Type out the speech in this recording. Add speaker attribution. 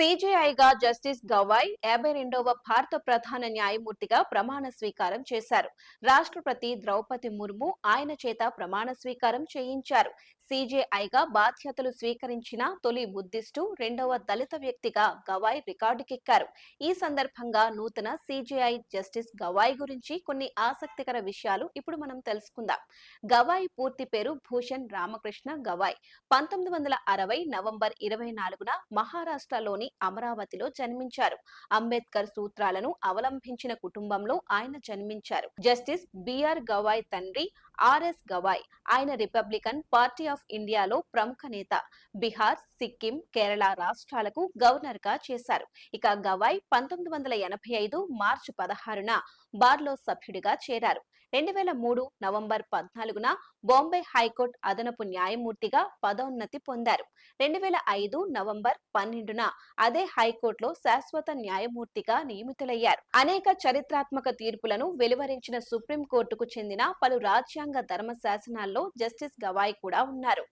Speaker 1: సీజేఐగా justice Gavai యాభై రెండవ భారత ప్రధాన న్యాయమూర్తిగా ప్రమాణ స్వీకారం చేశారు. రాష్ట్రపతి ద్రౌపది ముర్ము ఆయన చేత ప్రమాణ స్వీకారం చేయించారు. సీజేఐగా బాధ్యతలు స్వీకరించిన తొలి బుద్ధిస్టు రెండవ దళిత వ్యక్తిగా గవాయ్ రికార్డుకెక్కారు. ఈ సందర్భంగా నూతన సీజేఐ జస్టిస్ గవాయ్ గురించి కొన్ని ఆసక్తికర విషయాలు ఇప్పుడు మనం తెలుసుకుందాం. గవాయ్ పూర్తి పేరు భూషణ్ రామకృష్ణ గవాయ్. పంతొమ్మిది వందల అరవై నవంబర్ ఇరవై నాలుగున మహారాష్ట్రలోని అమరావతిలో జన్మించారు. అంబేద్కర్ సూత్రాలను అవలంబించిన కుటుంబంలో ఆయన జన్మించారు. జస్టిస్ బిఆర్ గవాయ్ తండ్రి ఆర్ఎస్ గవాయ్ ఆయన రిపబ్లికన్ పార్టీ ఆఫ్ ఇండియాలో ప్రముఖ నేత. బీహార్ సిక్కిం కేరళ రాష్ట్రాలకు గవర్నర్గా చేశారు. ఇక గవాయ్ పంతొమ్మిది వందల ఎనభై ఐదు మార్చి పదహారున బార్లో సభ్యుడిగా చేరారు. రెండు వేల మూడు నవంబర్ పద్నాలుగున బాంబే హైకోర్టు అదనపు న్యాయమూర్తిగా పదోన్నతి పొందారు. రెండు వేల ఐదు నవంబర్ పన్నెండున అదే హైకోర్టులో శాశ్వత న్యాయమూర్తిగా నియమితులయ్యారు. అనేక చరిత్రాత్మక తీర్పులను వెలువరించిన సుప్రీంకోర్టుకు చెందిన పలు రాజ్యాంగ ధర్మ శాసనాల్లో జస్టిస్ గవాయ్ కూడా ఉన్నారు.